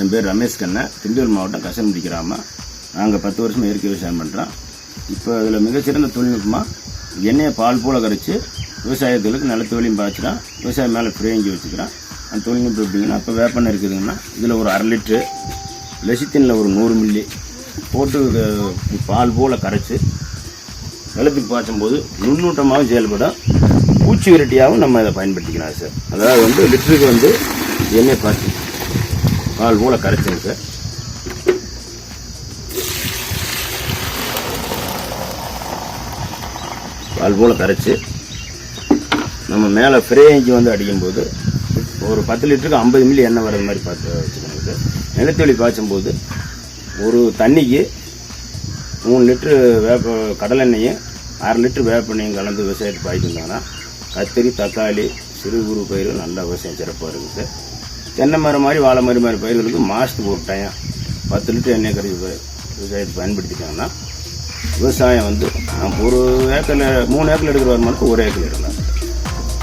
என் பேர் ரமேஷ் கண்ணன் திண்டுக்கல் மாவட்டம் கசன்முடி கிராமம். நாங்கள் பத்து வருஷமாக இயற்கை விவசாயம் பண்ணுறோம் இப்போ அதில் மிகச்சிறந்த தொழில்நுட்பமாக எண்ணெயை பால் போல கரைச்சி விவசாயத்துக்கு நல்ல தொழிலும் பாய்ச்சிடும் விவசாயம் மேலே ஃப்ரேஞ்சி வச்சுக்கிறோம். அந்த தொழில்நுட்பம் எப்படிங்கன்னா இப்போ வேப்பெண்ணெய் இருக்குதுங்கன்னா இதில் ஒரு அரை லிட்ரு லெசித்தினில் ஒரு நூறு மில்லி போட்டு பால் போல் கரைச்சி நிலத்துக்கு பாய்ச்சும் போது நுண்ணூட்டமாகவும் செயல்படும். பூச்சி விரட்டியாகவும் நம்ம இதை பயன்படுத்திக்கலாம் சார். அதாவது வந்து லிட்டருக்கு வந்து எண்ணெய் பாய்ச்சி கால் போல் கரைச்சுங்க சார் கால் போல் கரைச்சி நம்ம மேலே ஃப்ரேஞ்சு வந்து அடிக்கும்போது ஒரு பத்து லிட்டருக்கு ஐம்பது மில்லி எண்ணெய் வர்ற மாதிரி பார்த்து வச்சுக்கோங்க. சார் நிலத்தொழி பாய்ச்சும்போது ஒரு தண்ணிக்கு மூணு லிட்ரு வேப்ப கடலெண்ணெயும் அரை லிட்ரு வேப்பெண்ணையும் கலந்து விவசாயத்தை பாய்ச்சிருந்தாங்கன்னா கத்திரி தக்காளி சிறு குறு பயிர்கள் நல்லா விவசாயம் சிறப்பாக இருக்குது. சார் தென்னை மரம் மாதிரி வாழை மரம் மாதிரி பயிர்களுக்கு மாதத்துக்கு ஒரு டைம். பத்து லிட்டர் எண்ணெய் கறி விவசாயத்தை பயன்படுத்திட்டாங்கன்னா விவசாயம் வந்து நம்ம ஒரு ஏக்கரில் மூணு ஏக்கர் எடுக்கிற வருமானத்துக்கு ஒரு ஏக்கர் எடுக்கலாம்.